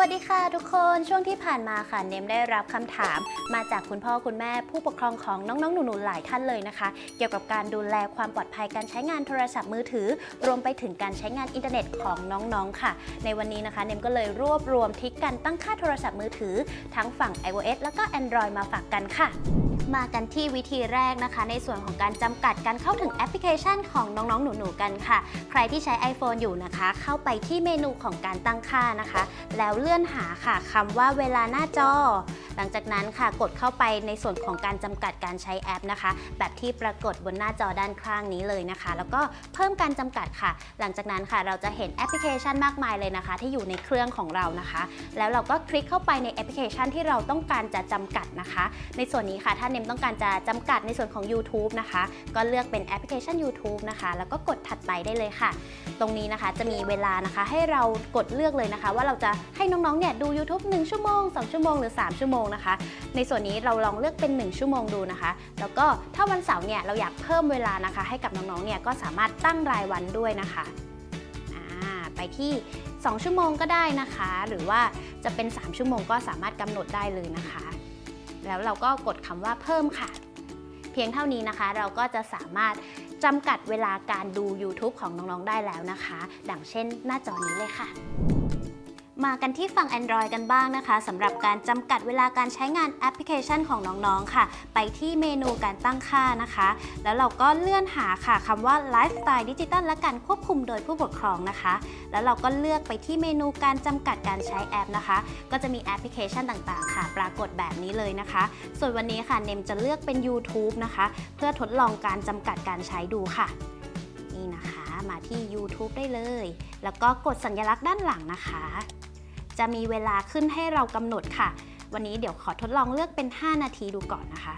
สวัสดีค่ะทุกคนช่วงที่ผ่านมาค่ะเนมได้รับคำถาม มาจากคุณพ่อคุณแม่ผู้ปกครองของน้องๆหนูๆหลายท่านเลยนะคะ เกี่ยวกับการดูแลความปลอดภัยการใช้งานโทรศัพท์มือถือ รวมไปถึงการใช้งานอินเทอร์เน็ตของน้องๆค่ะ ในวันนี้นะคะเนมก็เลยรวบรวมทิศการตั้งค่าโทรศัพท์มือถือ ทั้งฝั่ง iOS แล้วก็ Android มาฝากกันค่ะ มากันที่วิธีแรกนะคะ ในส่วนของการจำกัดการเข้าถึงแอปพลิเคชันของน้องๆ หนูๆ กันค่ะ ใครที่ใช้ iPhone อยู่นะคะ เข้าไปที่เมนูของการตั้งค่านะคะ แล้วเลื่อนหาค่ะคำว่าเวลาหน้าจอ หลังจากนั้นค่ะกดเข้าไปในส่วนของการจำกัดการใช้แอปนะคะ แบบที่ปรากฏบนหน้าจอด้านข้างนี้เลยนะคะ แล้วก็เพิ่มการจำกัดค่ะ หลังจากนั้นค่ะ เราจะเห็นแอปพลิเคชันมากมายเลยนะคะ ที่อยู่ในเครื่องของเรานะคะ แล้วเราก็คลิกเข้าไปในแอปพลิเคชันที่เราต้องการจะจำกัดนะคะ ในส่วนนี้ค่ะถ้าเนมต้องการจะจำกัดในส่วนของ YouTube นะคะ ก็เลือกเป็นแอปพลิเคชัน YouTube นะคะ แล้วก็กดถัดไปได้เลยค่ะ ตรงนี้นะคะจะมีเวลานะคะให้เรากดเลือกเลยนะคะ ว่าเราจะให้น้องๆเนี่ยดู YouTube 1 ชั่วโมง 2 ชั่วโมงหรือ 3 ชั่วโมงนะคะ ในส่วนนี้เราลองเลือกเป็น 1 ชั่วโมงดูนะคะ แล้วก็ถ้าวันเสาร์เนี่ยเราอยากเพิ่มเวลานะคะ ให้กับน้องๆเนี่ยก็สามารถตั้งรายวันด้วยนะคะไปที่ 2 ชั่วโมงก็ได้นะคะ หรือว่าจะเป็น 3 ชั่วโมงก็สามารถกำหนดได้เลยนะคะ แล้วเราก็กดคำว่าเพิ่มค่ะ เพียงเท่านี้นะคะ เราก็จะสามารถจำกัดเวลาการดู YouTube ของน้องๆได้แล้วนะคะ ดังเช่นหน้าจอนี้เลยค่ะ มากันที่ฝั่ง Android กันบ้างนะคะสำหรับการจำกัดเวลาการใช้งานแอปพลิเคชันของน้องๆค่ะ ไปที่เมนูการตั้งค่านะคะ แล้วเราก็เลื่อนหาค่ะคำว่าไลฟ์สไตล์ดิจิตัลและการควบคุมโดยผู้ปกครองนะคะ แล้วเราก็เลือกไปที่เมนูการจำกัดการใช้แอปนะคะ ก็จะมีแอปพลิเคชันต่างๆ ค่ะ ปรากฏแบบนี้เลยนะคะ ส่วนวันนี้ค่ะเนมจะเลือกเป็น YouTube นะคะ เพื่อทดลองการจำกัดการใช้ดูค่ะ นี่นะคะมาที่ YouTube ได้เลย แล้วก็กดสัญลักษณ์ด้านหลังนะคะ จะมีเวลาขึ้นให้เรากำหนดค่ะ วันนี้เดี๋ยวขอทดลองเลือกเป็น 5 นาทีดูก่อนนะคะ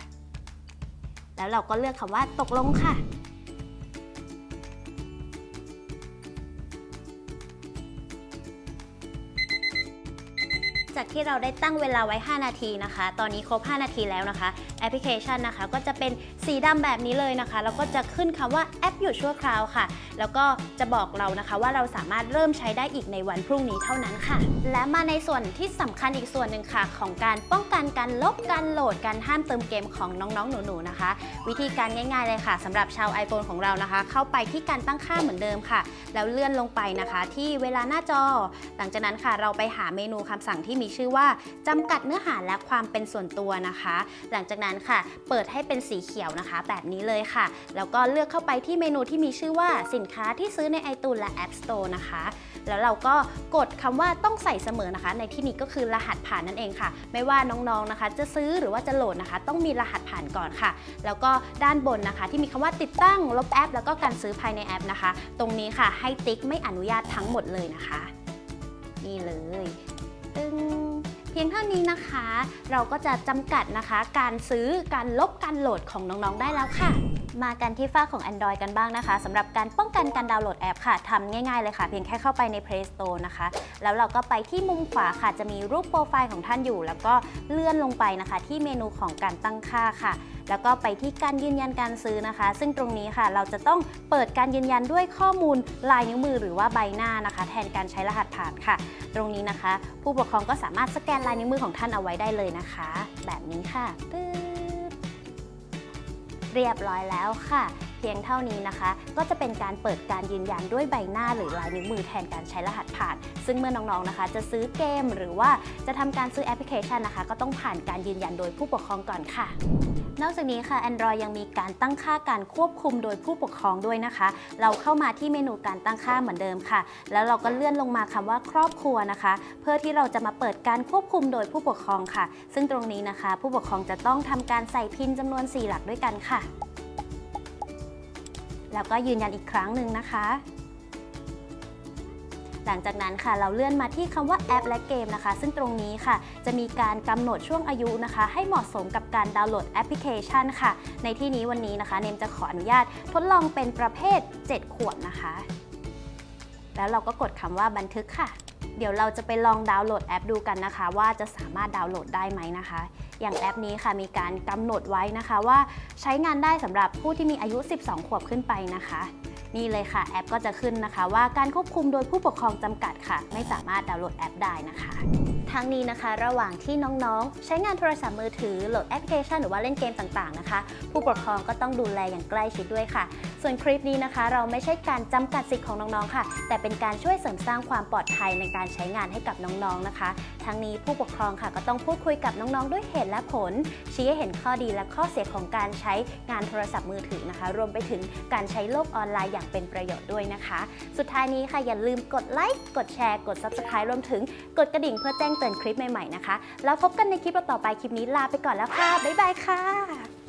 แล้วเราก็เลือกคำว่าตกลงค่ะ ที่เราได้ตั้งเวลาไว้ 5 นาทีนะคะ ตอนนี้ครบ 5 นาทีแล้วนะคะ แอปพลิเคชันนะคะก็จะเป็นสีดำแบบนี้เลยนะคะ แล้วก็จะขึ้นคำว่าแอปหยุดชั่วคราวค่ะ แล้วก็จะบอกเรานะคะว่าเราสามารถเริ่มใช้ได้อีกในวันพรุ่งนี้เท่านั้นค่ะ และมาในส่วนที่สำคัญอีกส่วนหนึ่งค่ะ ของการป้องกันการลบการโหลดการห้ามเติมเกมของน้องๆ หนูๆนะคะ วิธีการง่ายๆเลยค่ะสำหรับชาว iPhone ของเรานะคะ เข้าไปที่การตั้งค่าเหมือนเดิมค่ะ แล้วเลื่อนลงไปนะคะ ที่เวลาหน้าจอ หลังจากนั้นค่ะเราไปหาเมนูคำสั่งที่มีชื่อว่าจำกัดเนื้อหาและความเป็นส่วนตัวนะคะ หลังจากนั้นค่ะ เปิดให้เป็นสีเขียวนะคะ แบบนี้เลยค่ะ แล้วก็เลือกเข้าไปที่เมนูที่มีชื่อว่าสินค้าที่ซื้อใน iTunes และ App Store นะคะ แล้วเราก็กดคำว่าต้องใส่เสมอนะคะ ในที่นี้ก็คือรหัสผ่านนั่นเองค่ะ ไม่ว่าน้องๆนะคะ จะซื้อหรือว่าจะโหลดนะคะ ต้องมีรหัสผ่านก่อนค่ะ แล้วก็ด้านบนนะคะ ที่มีคำว่าติดตั้งลบแอป แล้วก็การซื้อภายในแอปนะคะ ตรงนี้ค่ะให้ติ๊กไม่อนุญาตทั้งหมดเลยนะคะ นี่เลย ตึง เพียงเท่านี้นะคะ เราก็จะจำกัดนะคะ การซื้อการลบการโหลดของน้องๆได้แล้วค่ะ มากันที่ฝ้าของ Android กันบ้างนะคะสำหรับการป้องกันการดาวน์โหลดแอปค่ะทำง่ายๆเลยค่ะ เพียงแค่เข้าไปใน Play Store นะคะ แล้วเราก็ไปที่มุมขวาค่ะจะมีรูปโปรไฟล์ของท่านอยู่ แล้วก็เลื่อนลงไปนะคะ ที่เมนูของการตั้งค่าค่ะแล้วก็ไปที่การยืนยันการซื้อนะคะ ซึ่งตรงนี้ค่ะ เราจะต้องเปิดการยืนยันด้วยข้อมูลลายนิ้วมือหรือว่าใบหน้านะคะ แทนการใช้รหัสผ่านค่ะ ตรงนี้นะคะ ผู้ปกครองก็สามารถสแกนลายนิ้วมือของท่านเอาไว้ได้เลยนะคะ แบบนี้ค่ะปึ๊บเรียบร้อยแล้วค่ะ เพียงเท่านี้นะคะ ก็จะเป็นการเปิดการยืนยันด้วยใบหน้าหรือลายนิ้วมือแทนการใช้รหัสผ่าน ซึ่งเมื่อน้องๆนะคะ จะซื้อเกมหรือว่าจะทำการซื้อแอปพลิเคชันนะคะ ก็ต้องผ่านการยืนยันโดยผู้ปกครองก่อนค่ะนอกจากนี้ค่ะ Android ยังมีการตั้งค่าการควบคุมโดยผู้ปกครองด้วยนะคะ เราเข้ามาที่เมนูการตั้งค่าเหมือนเดิมค่ะ แล้วเราก็เลื่อนลงมาคำว่าครอบครัวนะคะ เพื่อที่เราจะมาเปิดการควบคุมโดยผู้ปกครองค่ะ ซึ่งตรงนี้นะคะ ผู้ปกครองจะต้องทำการใส่พินจำนวน 4 หลักด้วยกันค่ะ แล้วก็ยืนยันอีกครั้งหนึ่งนะคะ หลังจากนั้นค่ะเราเลื่อนมาที่คำว่าแอปและเกมนะคะ ซึ่งตรงนี้ค่ะ จะมีการกำหนดช่วงอายุนะคะ ให้เหมาะสมกับการดาวน์โหลดแอปพลิเคชันค่ะ ในที่นี้วันนี้นะคะ เนมจะขออนุญาตทดลองเป็นประเภท 7 ขวบนะคะ แล้วเราก็กดคำว่าบันทึกค่ะ เดี๋ยวเราจะไปลองดาวน์โหลดแอปดูกันนะคะ ว่าจะสามารถดาวน์โหลดได้ไหมนะคะ อย่างแอปนี้ค่ะมีการกำหนดไว้นะคะ ว่าใช้งานได้สำหรับผู้ที่มีอายุ 12 ขวบขึ้นไปนะคะ นี่เลยค่ะแอปก็จะขึ้นนะคะ ว่าการควบคุมโดยผู้ปกครองจำกัดค่ะ ไม่สามารถดาวน์โหลดแอปได้นะคะ ทั้งนี้นะคะ ระหว่างที่น้องๆ ใช้งานโทรศัพท์มือถือโหลดแอปพลิเคชันหรือว่าเล่นเกมต่างๆนะคะ ผู้ปกครองก็ต้องดูแลอย่างใกล้ชิดด้วยค่ะ ส่วนคลิปนี้นะคะ เราไม่ใช่การจำกัดสิทธิ์ของน้องๆค่ะ แต่เป็นการช่วยเสริมสร้างความปลอดภัยในการใช้งานให้กับน้องๆนะคะ ทั้งนี้ผู้ปกครองค่ะ ก็ต้องพูดคุยกับน้องๆ ด้วยเหตุและผล ชี้ให้เห็นข้อดีและข้อเสียของการใช้งานโทรศัพท์มือถือนะคะ รวมไปถึงการใช้โลกออนไลน์อย่างเป็นประโยชน์ด้วยนะคะ สุดท้ายนี้ค่ะอย่าลืมกดไลค์กดแชร์กด subscribe รวมถึงกดกระดิ่งเพื่อแจ้งเตือนคลิปใหม่ๆนะคะ แล้วพบกันในคลิปต่อไปคลิปนี้ลาไปก่อนแล้วค่ะ บ๊ายบายค่ะ